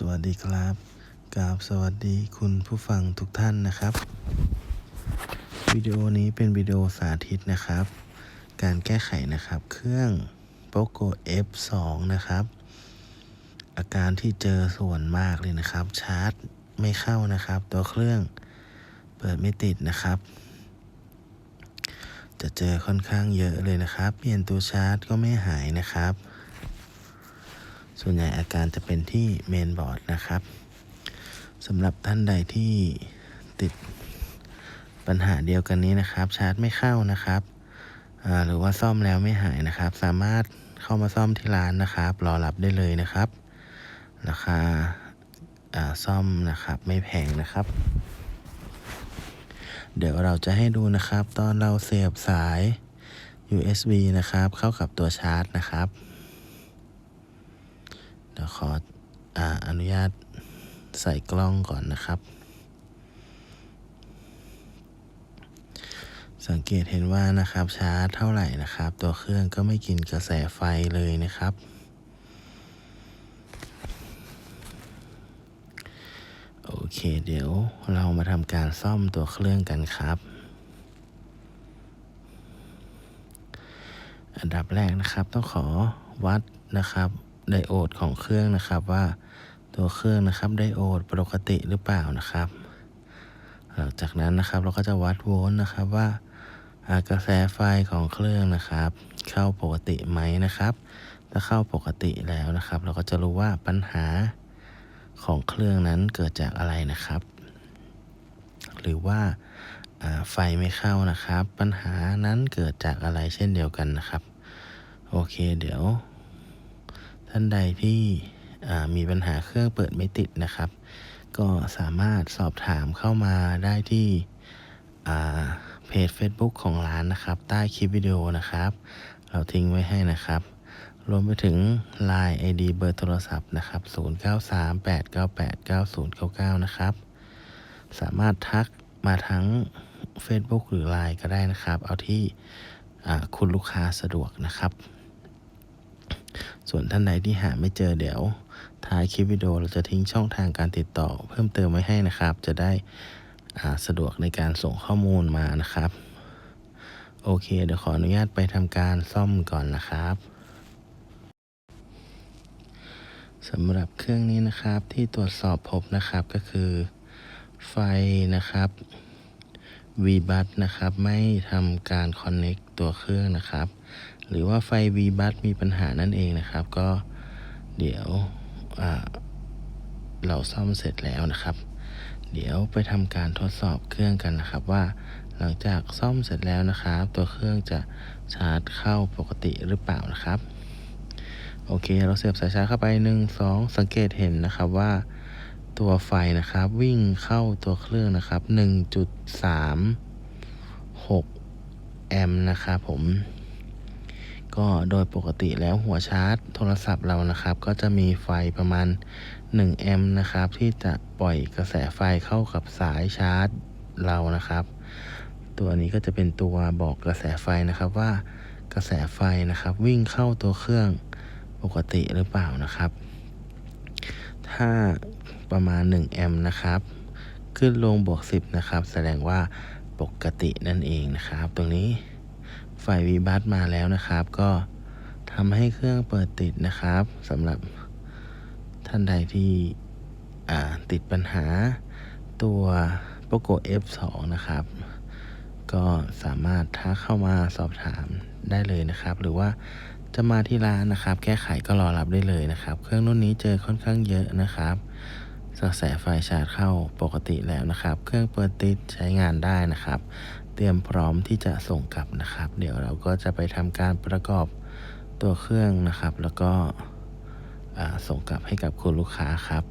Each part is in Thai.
สวัสดีครับกราบสวัสดีคุณผู้ฟังทุกท่านนะครับ วิดีโอนี้เป็นวิดีโอสาธิตนะครับ การแก้ไขนะครับ เครื่อง POCO F2 นะครับ อาการที่เจอส่วนมากเลยนะครับ ชาร์จไม่เข้านะครับ ตัวเครื่องเปิดไม่ติดนะครับ จะเจอค่อนข้างเยอะเลยนะครับ เปลี่ยนตัวชาร์จก็ไม่หายนะครับ ส่วนใหญ่อาการจะเป็นที่เมนบอร์ดนะครับสำหรับท่านใดที่ติดปัญหาเดียวกันนี้นะครับ ชาร์จไม่เข้านะครับหรือว่าซ่อมแล้วไม่หายนะครับ สามารถเข้ามาซ่อมที่ร้านนะครับ รอรับได้เลยนะครับ ราคาซ่อมนะครับไม่แพงนะครับ เดี๋ยวเราจะให้ดูนะครับ ตอนเราเสียบสาย USB นะครับ เข้ากับตัวชาร์จนะครับ เดี๋ยวขอออนุญาตใส่กล้องก่อนนะครับ สังเกตเห็นว่านะครับชาร์จเท่าไหร่นะครับ ตัวเครื่องก็ไม่กินกระแสไฟเลยนะครับ โอเคเดี๋ยวเรามาทำการซ่อมตัวเครื่องกันครับอันดับแรกนะครับต้องขอวัดนะครับ ไดโอดของเครื่องนะครับว่าตัวเครื่องนะครับไดโอดปกติหรือเปล่านะครับ หลังจากนั้นนะครับเราก็จะวัดโวลต์นะครับว่ากระแสไฟของเครื่องนะครับ เข้าปกติไหมนะครับ ถ้าเข้าปกติแล้วนะครับ เราก็จะรู้ว่าปัญหาของเครื่องนั้นเกิดจากอะไรนะครับ หรือว่าไฟไม่เข้านะครับ ปัญหานั้นเกิดจากอะไรเช่นเดียวกันนะครับ โอเคเดี๋ยว ท่านใดที่มีปัญหาเครื่องเปิดไม่ติดนะครับ ก็สามารถสอบถามเข้ามาได้ที่เพจ Facebook ของร้านนะครับ ใต้คลิปวิดีโอนะครับ เราทิ้งไว้ให้นะครับ รวมไปถึง Line ID เบอร์โทรศัพท์นะครับ 0938989099 นะครับ สามารถทักมาทั้ง Facebook หรือ Line ก็ได้นะครับ เอาที่คุณลูกค้าสะดวกนะครับ ส่วนท่านใดที่หาไม่เจอเดี๋ยว ท้ายคลิปวิดีโอเราจะทิ้งช่องทางการติดต่อ เพิ่มเติมไว้ให้นะครับ จะได้สะดวกในการส่งข้อมูลมานะครับ โอเค เดี๋ยวขออนุญาตไปทำการซ่อมก่อนนะครับสำหรับเครื่องนี้นะครับที่ตรวจสอบพบนะครับก็คือไฟนะครับ v b u s นะครับ ไม่ทำการ connect ตัวเครื่องนะครับ หรือว่าไฟ V บัสมีปัญหานั่นเองนะครับ ก็เดี๋ยวเราซ่อมเสร็จแล้วนะครับ เดี๋ยวไปทำการทดสอบเครื่องกันนะครับว่าหลังจากซ่อมเสร็จแล้วนะครับ ตัวเครื่องจะชาร์จเข้าปกติหรือเปล่านะครับ โอเค เราเสียบสายชาร์จเข้าไป 1 2 สังเกตเห็นนะครับว่าตัวไฟนะครับวิ่งเข้าตัวเครื่องนะครับ 1.36 แอมป์นะครับผม ก็โดยปกติแล้วหัวชาร์จโทรศัพท์เรานะครับ ก็จะมีไฟประมาณ1แอมป์นะครับ ที่จะปล่อยกระแสไฟเข้ากับสายชาร์จเรานะครับ ตัวนี้ก็จะเป็นตัวบอกกระแสไฟนะครับว่ากระแสไฟนะครับ วิ่งเข้าตัวเครื่องปกติหรือเปล่านะครับ ถ้าประมาณ1แอมป์นะครับ ขึ้นลงบวก10นะครับ แสดงว่าปกตินั่นเองนะครับ ตรงนี้ ไฟวีบัสมาแล้วนะครับ ก็ทำให้เครื่องเปิดติดนะครับสำหรับท่านใดที่ติดปัญหาตัว POCO F2 นะครับ ก็สามารถทักเข้ามาสอบถามได้เลยนะครับ หรือว่าจะมาที่ร้านนะครับ แก้ไขก็รอรับได้เลยนะครับ เครื่องรุ่นนี้เจอค่อนข้างเยอะนะครับกระแสไฟชาร์จเข้าปกติแล้วนะครับ เครื่องเปิดติดใช้งานได้นะครับ เตรียมพร้อมที่จะส่งกลับนะครับ เดี๋ยวเราก็จะไปทำการประกอบตัวเครื่องนะครับ แล้วก็ส่งกลับให้กับคุณลูกค้าครับ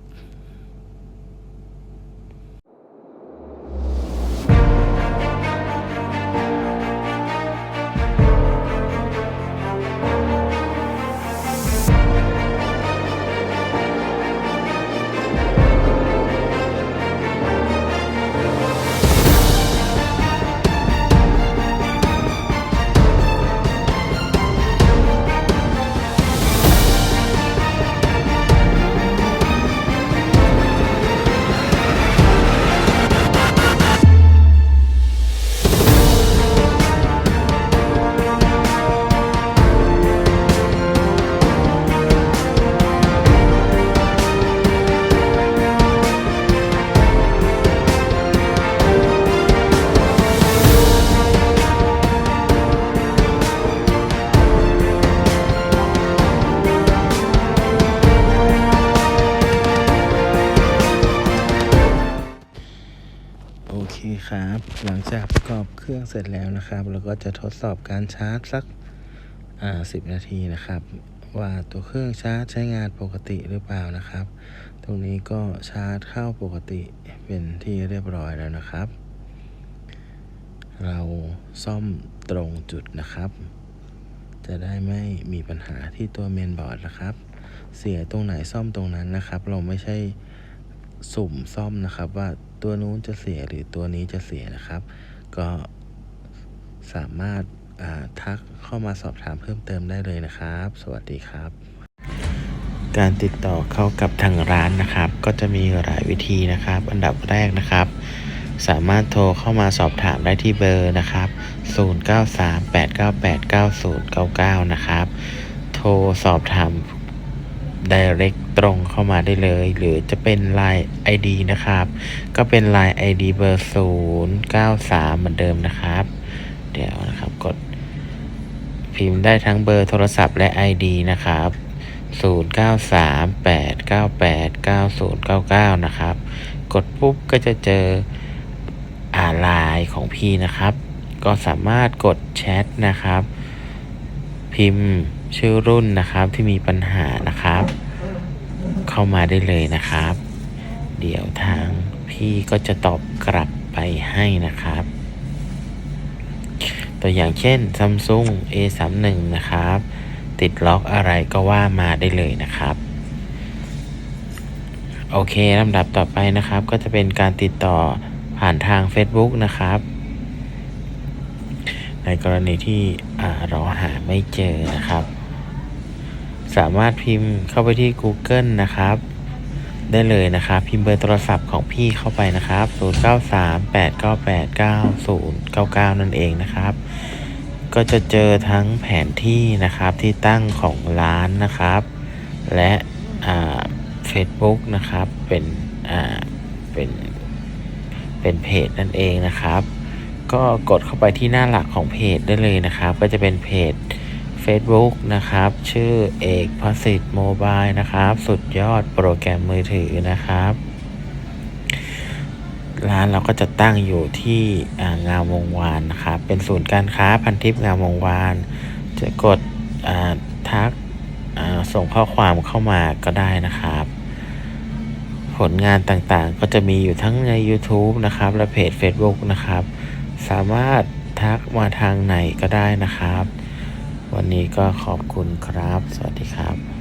โอเคครับ หลังจากประกอบเครื่องเสร็จแล้วนะครับ เราก็จะทดสอบการชาร์จสักอ่าสิบนาทีนะครับ ว่าตัวเครื่องชาร์จใช้งานปกติหรือเปล่านะครับ ตรงนี้ก็ชาร์จเข้าปกติเป็นที่เรียบร้อยแล้วนะครับ เราซ่อมตรงจุดนะครับ จะได้ไม่มีปัญหาที่ตัวเมนบอร์ดนะครับ เสียตรงไหนซ่อมตรงนั้นนะครับ เราไม่ใช่ สุ่มซ่อมนะครับ ว่าตัวนู้นจะเสียหรือตัวนี้จะเสียนะครับ ก็สามารถาทักเข้ามาสอบถามเพิ่มเติมได้เลยนะครับ สวัสดีครับ การติดต่อเข้ากับทางร้านนะครับ ก็จะมีหลายวิธีนะครับ อันดับแรกนะครับ สามารถโทรเข้ามาสอบถามได้ที่เบอร์นะครับ 0938989099 นะครับ โทรสอบถาม direct ตรงเข้ามาได้เลย หรือจะเป็น Line ID นะครับ ก็เป็น Line ID เบอร์ 093 เหมือนเดิมนะครับ เดี๋ยวนะครับกดพิมพ์ได้ทั้งเบอร์โทรศัพท์และ ID นะครับ 0938989099 นะครับ กดปุ๊บก็จะเจออ่าไลน์ของพี่นะครับ ก็สามารถกดแชทนะครับ พิมพ์ชื่อรุ่นนะครับที่มีปัญหานะครับ เข้ามาได้เลยนะครับ เดี๋ยวทางพี่ก็จะตอบกลับไปให้นะครับ ตัวอย่างเช่น Samsung A31 นะครับ ติดล็อกอะไรก็ว่ามาได้เลยนะครับโอเคลำดับต่อไปนะครับ ก็จะเป็นการติดต่อผ่านทาง Facebook นะครับ ในกรณีที่เราหาไม่เจอนะครับ สามารถพิมพ์เข้าไปที่ Google นะครับ ได้เลยนะครับ พิมพ์เบอร์โทรศัพท์ของพี่เข้าไปนะครับ 0938989099 นั่นเองนะครับ ก็จะเจอทั้งแผนที่นะครับที่ตั้งของร้านนะครับ และอ่า Facebook นะครับเป็นเป็นเป็นเพจนั่นเองนะครับ ก็กดเข้าไปที่หน้าหลักของเพจได้เลยนะครับ ก็จะเป็นเพจ Facebook นะครับ ชื่อเอกพสิทธิ์โมบายนะครับ สุดยอดโปรแกรมมือถือนะครับ ร้านเราก็จะตั้งอยู่ที่งามวงวานนะครับ เป็นศูนย์การค้าพันทิพย์งามวงวาน จะกดทักส่งข้อความเข้ามาก็ได้นะครับ ผลงานต่างๆ ก็จะมีอยู่ทั้งใน YouTube นะครับ และเพจ Facebook นะครับ สามารถทักมาทางไหนก็ได้นะครับ วันนี้ก็ขอบคุณครับ สวัสดีครับ